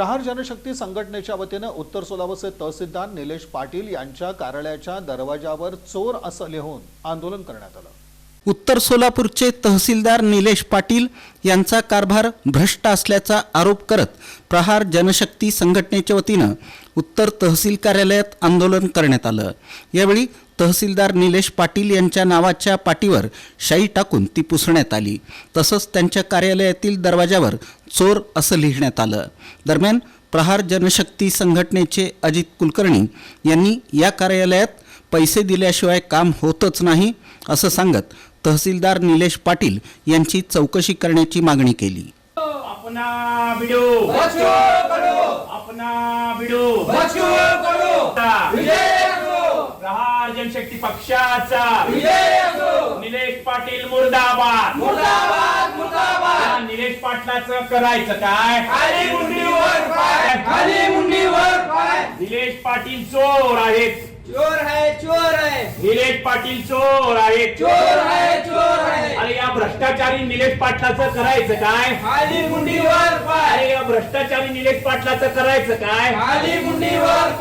प्रहार जनशक्ती संघटनेच्या वतीनं उत्तर सोलापूरचे तहसीलदार निलेश पाटील यांच्या कार्यालयाच्या दरवाजावर चोर असं लिहून आंदोलन करण्यात आलं. उत्तर सोलापूरचे तहसीलदार निलेश पाटील यांचा कारभार भ्रष्ट असल्याचा आरोप करत प्रहार जनशक्ती संघटनेच्या वतीनं उत्तर तहसील कार्यालयात आंदोलन करण्यात आलं. यावेळी तहसीलदार निलेश पाटील यांच्या नावाच्या पाटीवर शाई टाकून ती पुसण्यात आली. तसंच त्यांच्या कार्यालयातील दरवाजावर चोर असं लिहिण्यात आलं. दरम्यान प्रहार जनशक्ती संघटनेचे अजित कुलकर्णी यांनी या कार्यालयात पैसे दिल्याशिवाय काम होतच नाही असं सांगत तहसीलदार निलेश पाटील यांची चौकशी करण्याची मागणी केली. अपना बिडो अपना बिडो प्रहार जनशक्ती पक्षाचा. निलेश पाटील मुर्दाबाद. या निलेश पाटलाचं करायचं काय खाली मुंडीवर पाय खाली मुंडीवर पाय निलेश पाटील चोर आहेत. चोर है चोर है निलेश पाटील चोर आहेत. चोर है चोर है अरे या भ्रष्टाचारी निलेश पाटलाचं करायचं काय? खाली मुंडीवर पाय. अरे या भ्रष्टाचारी निलेश पाटलाचं करायचं काय? खाली मुंडीवर पाय.